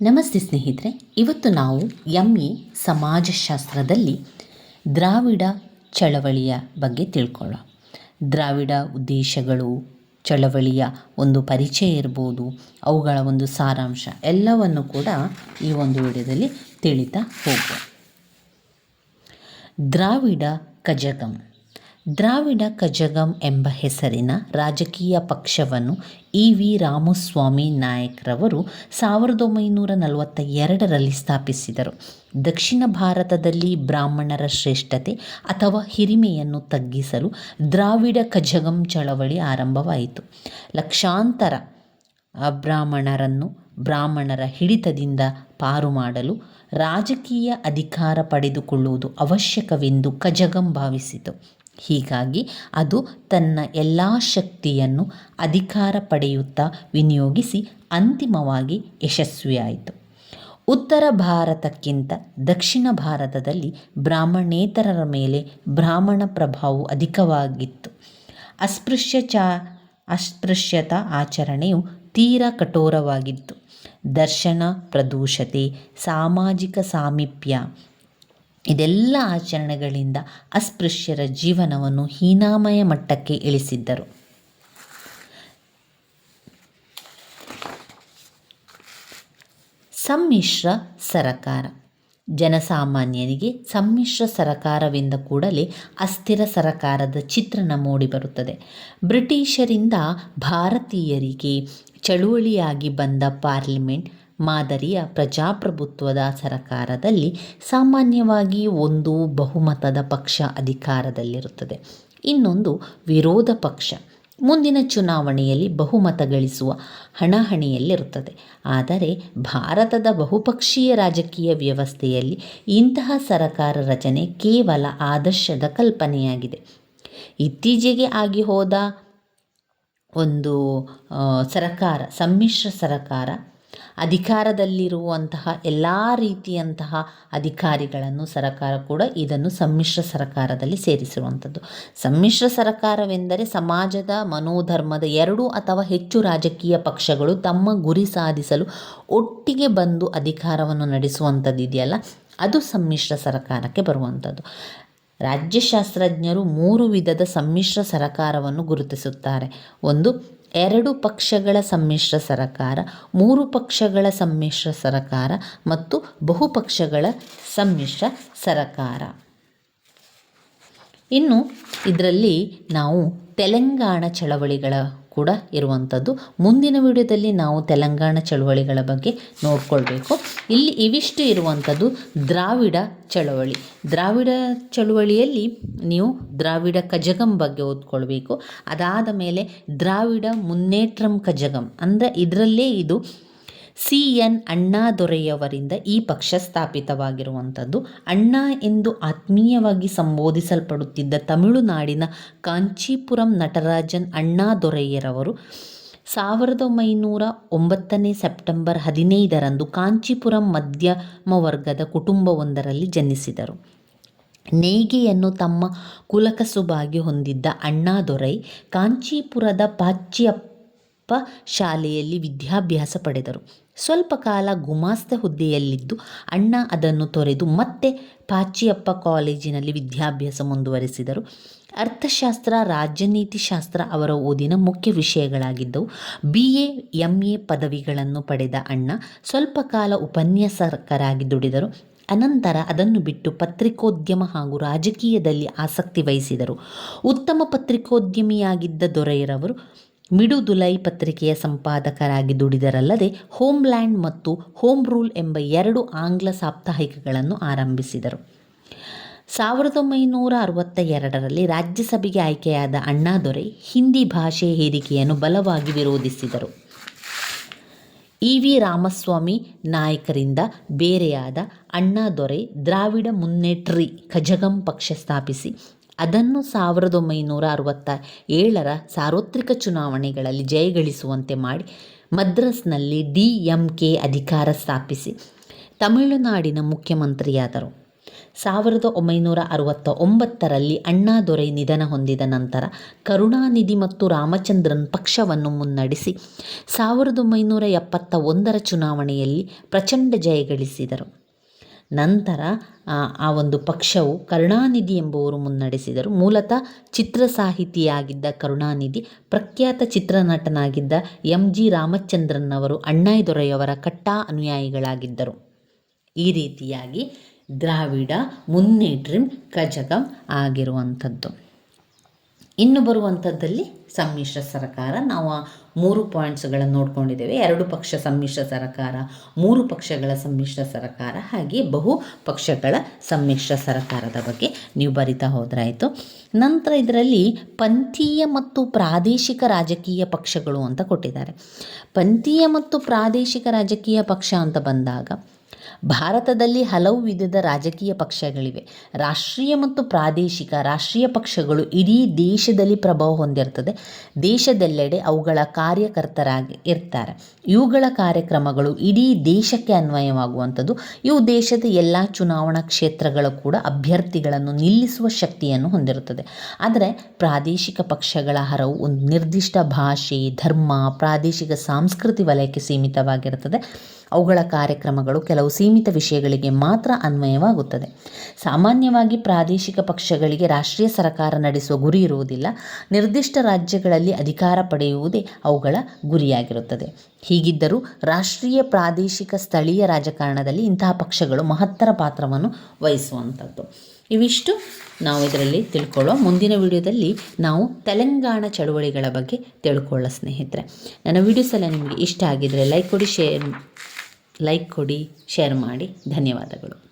ನಮಸ್ತೆ ಸ್ನೇಹಿತರೆ, ಇವತ್ತು ನಾವು ಎಂ ಎ ಸಮಾಜಶಾಸ್ತ್ರದಲ್ಲಿ ದ್ರಾವಿಡ ಚಳವಳಿಯ ಬಗ್ಗೆ ತಿಳ್ಕೊಳ್ಳೋಣ. ದ್ರಾವಿಡ ಉದ್ದೇಶಗಳು, ಚಳವಳಿಯ ಒಂದು ಪರಿಚಯ ಇರ್ಬೋದು, ಅವುಗಳ ಒಂದು ಸಾರಾಂಶ ಎಲ್ಲವನ್ನು ಕೂಡ ಈ ಒಂದು ವಿಡಿಯೋದಲ್ಲಿ ತಿಳಿತಾ ಹೋಗುವ ದ್ರಾವಿಡ ಕಜಗಂ ದ್ರಾವಿಡ ಕಜಗಂ ಎಂಬ ಹೆಸರಿನ ರಾಜಕೀಯ ಪಕ್ಷವನ್ನು ಇ ವಿ ರಾಮಸ್ವಾಮಿ ನಾಯಕ್ರವರು ಸಾವಿರದ ಒಂಬೈನೂರ ನಲವತ್ತ ಎರಡರಲ್ಲಿ ಸ್ಥಾಪಿಸಿದರು. ದಕ್ಷಿಣ ಭಾರತದಲ್ಲಿ ಬ್ರಾಹ್ಮಣರ ಶ್ರೇಷ್ಠತೆ ಅಥವಾ ಹಿರಿಮೆಯನ್ನು ತಗ್ಗಿಸಲು ದ್ರಾವಿಡ ಕಜಗಂ ಚಳವಳಿ ಆರಂಭವಾಯಿತು. ಲಕ್ಷಾಂತರ ಅಬ್ರಾಹ್ಮಣರನ್ನು ಬ್ರಾಹ್ಮಣರ ಹಿಡಿತದಿಂದ ಪಾರು ಮಾಡಲು ರಾಜಕೀಯ ಅಧಿಕಾರ ಪಡೆದುಕೊಳ್ಳುವುದು ಅವಶ್ಯಕವೆಂದು ಕಜಗಂ ಭಾವಿಸಿತು. ಹೀಗಾಗಿ ಅದು ತನ್ನ ಎಲ್ಲ ಶಕ್ತಿಯನ್ನು ಅಧಿಕಾರ ಪಡೆಯುತ್ತಾ ವಿನಿಯೋಗಿಸಿ ಅಂತಿಮವಾಗಿ ಯಶಸ್ವಿಯಾಯಿತು. ಉತ್ತರ ಭಾರತಕ್ಕಿಂತ ದಕ್ಷಿಣ ಭಾರತದಲ್ಲಿ ಬ್ರಾಹ್ಮಣೇತರರ ಮೇಲೆ ಬ್ರಾಹ್ಮಣ ಪ್ರಭಾವವು ಅಧಿಕವಾಗಿತ್ತು. ಅಸ್ಪೃಶ್ಯ ಚಾ ಅಸ್ಪೃಶ್ಯತಾ ಆಚರಣೆಯು ತೀರಾ ಕಠೋರವಾಗಿತ್ತು. ದರ್ಶನ, ಪ್ರದೂಷತೆ, ಸಾಮಾಜಿಕ ಸಾಮೀಪ್ಯ ಇದೆಲ್ಲ ಆಚರಣೆಗಳಿಂದ ಅಸ್ಪೃಶ್ಯರ ಜೀವನವನ್ನು ಹೀನಾಮಯ ಮಟ್ಟಕ್ಕೆ ಇಳಿಸಿದ್ದರು. ಸಮ್ಮಿಶ್ರ ಸರಕಾರ. ಜನಸಾಮಾನ್ಯರಿಗೆ ಸಮ್ಮಿಶ್ರ ಸರಕಾರವೆಂದ ಕೂಡಲೇ ಅಸ್ಥಿರ ಸರಕಾರದ ಚಿತ್ರಣ ಮೂಡಿಬರುತ್ತದೆ ಬ್ರಿಟಿಷರಿಂದ ಭಾರತೀಯರಿಗೆ ಚಳುವಳಿಯಾಗಿ ಬಂದ ಪಾರ್ಲಿಮೆಂಟ್ ಮಾದರಿಯ ಪ್ರಜಾಪ್ರಭುತ್ವದ ಸರಕಾರದಲ್ಲಿ ಸಾಮಾನ್ಯವಾಗಿ ಒಂದು ಬಹುಮತದ ಪಕ್ಷ ಅಧಿಕಾರದಲ್ಲಿರುತ್ತದೆ. ಇನ್ನೊಂದು ವಿರೋಧ ಪಕ್ಷ. ಮುಂದಿನ ಚುನಾವಣೆಯಲ್ಲಿ ಬಹುಮತ ಗಳಿಸುವ ಹಣಹಣಿಯಲ್ಲಿರುತ್ತದೆ. ಆದರೆ ಭಾರತದ ಬಹುಪಕ್ಷೀಯ ರಾಜಕೀಯ ವ್ಯವಸ್ಥೆಯಲ್ಲಿ ಇಂತಹ ಸರಕಾರ ರಚನೆ ಕೇವಲ ಆದರ್ಶದ ಕಲ್ಪನೆಯಾಗಿದೆ. ಇತ್ತೀಚೆಗೆ ಆಗಿ ಹೋದ ಒಂದು ಸರಕಾರ, ಸಮ್ಮಿಶ್ರ ಸರಕಾರ ಅಧಿಕಾರದಲ್ಲಿರುವಂತಹ ಎಲ್ಲ ರೀತಿಯಂತಹ ಅಧಿಕಾರಿಗಳನ್ನು ಸರಕಾರ ಕೂಡ ಇದನ್ನು ಸಮ್ಮಿಶ್ರ ಸರಕಾರದಲ್ಲಿ ಸೇರಿಸಿರುವಂಥದ್ದು. ಸಮ್ಮಿಶ್ರ ಸರಕಾರವೆಂದರೆ ಸಮಾಜದ ಮನೋಧರ್ಮದ ಎರಡು ಅಥವಾ ಹೆಚ್ಚು ರಾಜಕೀಯ ಪಕ್ಷಗಳು ತಮ್ಮ ಗುರಿ ಸಾಧಿಸಲು ಒಟ್ಟಿಗೆ ಬಂದು ಅಧಿಕಾರವನ್ನು ನಡೆಸುವಂಥದ್ದು ಇದೆಯಲ್ಲ, ಅದು ಸಮ್ಮಿಶ್ರ ಸರಕಾರಕ್ಕೆ ಬರುವಂಥದ್ದು. ರಾಜ್ಯಶಾಸ್ತ್ರಜ್ಞರು ಮೂರು ವಿಧದ ಸಮ್ಮಿಶ್ರ ಸರಕಾರವನ್ನು ಗುರುತಿಸುತ್ತಾರೆ. ಒಂದು ಎರಡು ಪಕ್ಷಗಳ ಸಮ್ಮಿಶ್ರ ಸರಕಾರ, ಮೂರು ಪಕ್ಷಗಳ ಸಮ್ಮಿಶ್ರ ಸರಕಾರ ಮತ್ತು ಬಹುಪಕ್ಷಗಳ ಸಮ್ಮಿಶ್ರ ಸರಕಾರ. ಇನ್ನು ಇದರಲ್ಲಿ ನಾವು ತೆಲಂಗಾಣ ಚಳವಳಿಗಳ ಕೂಡ ಇರುವಂಥದ್ದು. ಮುಂದಿನ ವಿಡಿಯೋದಲ್ಲಿ ನಾವು ತೆಲಂಗಾಣ ಚಳುವಳಿಗಳ ಬಗ್ಗೆ ನೋಡ್ಕೊಳ್ಬೇಕು. ಇಲ್ಲಿ ಇವಿಷ್ಟು ಇರುವಂಥದ್ದು ದ್ರಾವಿಡ ಚಳವಳಿ. ದ್ರಾವಿಡ ಚಳುವಳಿಯಲ್ಲಿ ನೀವು ದ್ರಾವಿಡ ಕಜಗಂ ಬಗ್ಗೆ ಓದ್ಕೊಳ್ಬೇಕು. ಅದಾದ ಮೇಲೆ ದ್ರಾವಿಡ ಮುನ್ನೇಟ್ರಂ ಕಜಗಂ ಅಂದರೆ ಇದರಲ್ಲೇ ಇದು ಸಿ ಎನ್ ಅಣ್ಣಾದೊರೆಯವರಿಂದ ಈ ಪಕ್ಷ ಸ್ಥಾಪಿತವಾಗಿರುವಂಥದ್ದು. ಅಣ್ಣ ಎಂದು ಆತ್ಮೀಯವಾಗಿ ಸಂಬೋಧಿಸಲ್ಪಡುತ್ತಿದ್ದ ತಮಿಳುನಾಡಿನ ಕಾಂಚೀಪುರಂ ನಟರಾಜನ್ ಅಣ್ಣಾದೊರೆಯರವರು ಸಾವಿರದ ಒಂಬೈನೂರ ಒಂಬತ್ತನೇ ಸೆಪ್ಟೆಂಬರ್ ಹದಿನೈದರಂದು ಕಾಂಚೀಪುರಂ ಮಧ್ಯಮ ವರ್ಗದ ಕುಟುಂಬವೊಂದರಲ್ಲಿ ಜನಿಸಿದರು. ನೇಯ್ಗೆಯನ್ನು ತಮ್ಮ ಕುಲಕಸುಬಾಗಿ ಹೊಂದಿದ್ದ ಅಣ್ಣಾದೊರೈ ಕಾಂಚೀಪುರದ ಪಾಚ್ಯಪ್ಪ ಶಾಲೆಯಲ್ಲಿ ವಿದ್ಯಾಭ್ಯಾಸ ಪಡೆದರು. ಸ್ವಲ್ಪ ಕಾಲ ಗುಮಾಸ್ತ ಹುದ್ದೆಯಲ್ಲಿದ್ದು, ಅಣ್ಣ ಅದನ್ನು ತೊರೆದು ಮತ್ತೆ ಪಾಚಿಯಪ್ಪ ಕಾಲೇಜಿನಲ್ಲಿ ವಿದ್ಯಾಭ್ಯಾಸ ಮುಂದುವರೆಸಿದರು. ಅರ್ಥಶಾಸ್ತ್ರ ರಾಜನೀತಿಶಾಸ್ತ್ರ ಅವರ ಓದಿನ ಮುಖ್ಯ ವಿಷಯಗಳಾಗಿದ್ದವು. ಬಿ ಎ, ಎಂ ಎ ಪದವಿಗಳನ್ನು ಪಡೆದ ಅಣ್ಣ ಸ್ವಲ್ಪ ಕಾಲ ಉಪನ್ಯಾಸಕರಾಗಿ ದುಡಿದರು. ಅನಂತರ ಅದನ್ನು ಬಿಟ್ಟು ಪತ್ರಿಕೋದ್ಯಮ ಹಾಗೂ ರಾಜಕೀಯದಲ್ಲಿ ಆಸಕ್ತಿ ವಹಿಸಿದರು. ಉತ್ತಮ ಪತ್ರಿಕೋದ್ಯಮಿಯಾಗಿದ್ದ ದೊರೆಯರವರು ಮಿಡುದುಲೈ ಪತ್ರಿಕೆಯ ಸಂಪಾದಕರಾಗಿ ದುಡಿದರಲ್ಲದೆ ಹೋಮ್ಲ್ಯಾಂಡ್ ಮತ್ತು ಹೋಮ್ ರೂಲ್ ಎಂಬ ಎರಡು ಆಂಗ್ಲ ಸಾಪ್ತಾಹಿಕಗಳನ್ನು ಆರಂಭಿಸಿದರು. ಸಾವಿರದ ಒಂಬೈನೂರ ಅರವತ್ತ ಎರಡರಲ್ಲಿ ರಾಜ್ಯಸಭೆಗೆ ಆಯ್ಕೆಯಾದ ಅಣ್ಣಾದೊರೆ ಹಿಂದಿ ಭಾಷೆ ಹೇರಿಕೆಯನ್ನು ಬಲವಾಗಿ ವಿರೋಧಿಸಿದರು. ಇ ವಿ ರಾಮಸ್ವಾಮಿ ನಾಯಕರಿಂದ ಬೇರೆಯಾದ ಅಣ್ಣಾದೊರೆ ದ್ರಾವಿಡ ಮುನ್ನೇಟ್ರಿ ಖಜಗಂ ಪಕ್ಷ ಸ್ಥಾಪಿಸಿ ಅದನ್ನು ಸಾವಿರದ ಒಂಬೈನೂರ ಅರವತ್ತ ಏಳರ ಸಾರ್ವತ್ರಿಕ ಚುನಾವಣೆಗಳಲ್ಲಿ ಜಯಗಳಿಸುವಂತೆ ಮಾಡಿ ಮದ್ರಾಸ್ನಲ್ಲಿ ಡಿ ಎಂ ಕೆ ಅಧಿಕಾರ ಸ್ಥಾಪಿಸಿ ತಮಿಳುನಾಡಿನ ಮುಖ್ಯಮಂತ್ರಿಯಾದರು. ಸಾವಿರದ ಒಂಬೈನೂರ ಅರವತ್ತ ಒಂಬತ್ತರಲ್ಲಿ ಅಣ್ಣಾದೊರೈ ನಿಧನ ಹೊಂದಿದ ನಂತರ ಕರುಣಾನಿಧಿ ಮತ್ತು ರಾಮಚಂದ್ರನ್ ಪಕ್ಷವನ್ನು ಮುನ್ನಡೆಸಿ ಸಾವಿರದ ಒಂಬೈನೂರ ಎಪ್ಪತ್ತ ಒಂದರ ಚುನಾವಣೆಯಲ್ಲಿ ಪ್ರಚಂಡ ಜಯ ಗಳಿಸಿದರು ನಂತರ ಆ, ಒಂದು ಪಕ್ಷವು ಕರುಣಾನಿಧಿ ಎಂಬುವರು ಮುನ್ನಡೆಸಿದರು. ಮೂಲತಃ ಚಿತ್ರ ಸಾಹಿತಿಯಾಗಿದ್ದ ಕರುಣಾನಿಧಿ ಪ್ರಖ್ಯಾತ ಚಿತ್ರನಟನಾಗಿದ್ದ ಎಂ ಜಿ ರಾಮಚಂದ್ರನ್ ಅವರು ಅಣ್ಣಾದೊರೆಯವರ ಕಟ್ಟಾ ಅನುಯಾಯಿಗಳಾಗಿದ್ದರು. ಈ ರೀತಿಯಾಗಿ ದ್ರಾವಿಡ ಮುನ್ನೇಟ್ರಿಮ್ ಕಜಗಂ ಆಗಿರುವಂಥದ್ದು. ಇನ್ನು ಬರುವಂಥದ್ದಲ್ಲಿ ಸಮ್ಮಿಶ್ರ ಸರ್ಕಾರ ನಾವು ಮೂರು ಪಾಯಿಂಟ್ಸ್ಗಳನ್ನು ನೋಡ್ಕೊಂಡಿದ್ದೇವೆ. ಎರಡು ಪಕ್ಷ ಸಮ್ಮಿಶ್ರ ಸರ್ಕಾರ, ಮೂರು ಪಕ್ಷಗಳ ಸಮ್ಮಿಶ್ರ ಸರ್ಕಾರ ಹಾಗೆ ಬಹು ಪಕ್ಷಗಳ ಸಮ್ಮಿಶ್ರ ಸರ್ಕಾರದ ಬಗ್ಗೆ ನೀವು ಬರಿತಾ ಹೋದ್ರಾಯಿತು. ನಂತರ ಇದರಲ್ಲಿ ಪಂಥೀಯ ಮತ್ತು ಪ್ರಾದೇಶಿಕ ರಾಜಕೀಯ ಪಕ್ಷಗಳು ಅಂತ ಕೊಟ್ಟಿದ್ದಾರೆ. ಪಂಥೀಯ ಮತ್ತು ಪ್ರಾದೇಶಿಕ ರಾಜಕೀಯ ಪಕ್ಷ ಅಂತ ಬಂದಾಗ ಭಾರತದಲ್ಲಿ ಹಲವು ವಿಧದ ರಾಜಕೀಯ ಪಕ್ಷಗಳಿವೆ. ರಾಷ್ಟ್ರೀಯ ಮತ್ತು ಪ್ರಾದೇಶಿಕ ರಾಷ್ಟ್ರೀಯ ಪಕ್ಷಗಳು ಇಡೀ ದೇಶದಲ್ಲಿ ಪ್ರಭಾವ ಹೊಂದಿರ್ತದೆ. ದೇಶದೆಲ್ಲೆಡೆ ಅವುಗಳ ಕಾರ್ಯಕರ್ತರಾಗಿ ಇರ್ತಾರೆ. ಇವುಗಳ ಕಾರ್ಯಕ್ರಮಗಳು ಇಡೀ ದೇಶಕ್ಕೆ ಅನ್ವಯವಾಗುವಂಥದ್ದು. ಇವು ದೇಶದ ಎಲ್ಲ ಚುನಾವಣಾ ಕ್ಷೇತ್ರಗಳ ಕೂಡ ಅಭ್ಯರ್ಥಿಗಳನ್ನು ನಿಲ್ಲಿಸುವ ಶಕ್ತಿಯನ್ನು ಹೊಂದಿರುತ್ತದೆ. ಆದರೆ ಪ್ರಾದೇಶಿಕ ಪಕ್ಷಗಳ ಹರವು ಒಂದು ನಿರ್ದಿಷ್ಟ ಭಾಷೆ, ಧರ್ಮ, ಪ್ರಾದೇಶಿಕ ಸಾಂಸ್ಕೃತಿ ವಲಯಕ್ಕೆ ಸೀಮಿತವಾಗಿರುತ್ತದೆ. ಅವುಗಳ ಕಾರ್ಯಕ್ರಮಗಳು ಕೆಲವು ಸೀಮಿತ ವಿಷಯಗಳಿಗೆ ಮಾತ್ರ ಅನ್ವಯವಾಗುತ್ತದೆ. ಸಾಮಾನ್ಯವಾಗಿ ಪ್ರಾದೇಶಿಕ ಪಕ್ಷಗಳಿಗೆ ರಾಷ್ಟ್ರೀಯ ಸರ್ಕಾರ ನಡೆಸುವ ಗುರಿ ಇರುವುದಿಲ್ಲ. ನಿರ್ದಿಷ್ಟ ರಾಜ್ಯಗಳಲ್ಲಿ ಅಧಿಕಾರ ಪಡೆಯುವುದೇ ಅವುಗಳ ಗುರಿಯಾಗಿರುತ್ತದೆ. ಹೀಗಿದ್ದರೂ ರಾಷ್ಟ್ರೀಯ ಪ್ರಾದೇಶಿಕ ಸ್ಥಳೀಯ ರಾಜಕಾರಣದಲ್ಲಿ ಇಂತಹ ಪಕ್ಷಗಳು ಮಹತ್ತರ ಪಾತ್ರವನ್ನು ವಹಿಸುವಂಥದ್ದು. ಇವಿಷ್ಟು ನಾವು ಇದರಲ್ಲಿ ತಿಳ್ಕೊಳ್ಳೋ ಮುಂದಿನ ವಿಡಿಯೋದಲ್ಲಿ ನಾವು ತೆಲಂಗಾಣ ಚಳುವಳಿಗಳ ಬಗ್ಗೆ ತಿಳ್ಕೊಳ್ಳೋ ಸ್ನೇಹಿತರೆ. ನನ್ನ ವಿಡಿಯೋಸಲ್ಲ ನಿಮಗೆ ಇಷ್ಟ ಆಗಿದ್ದರೆ ಲೈಕ್ ಕೊಡಿ, ಶೇರ್ ಲೈಕ್ ಕೊಡಿ ಶೇರ್ ಮಾಡಿ. ಧನ್ಯವಾದಗಳು.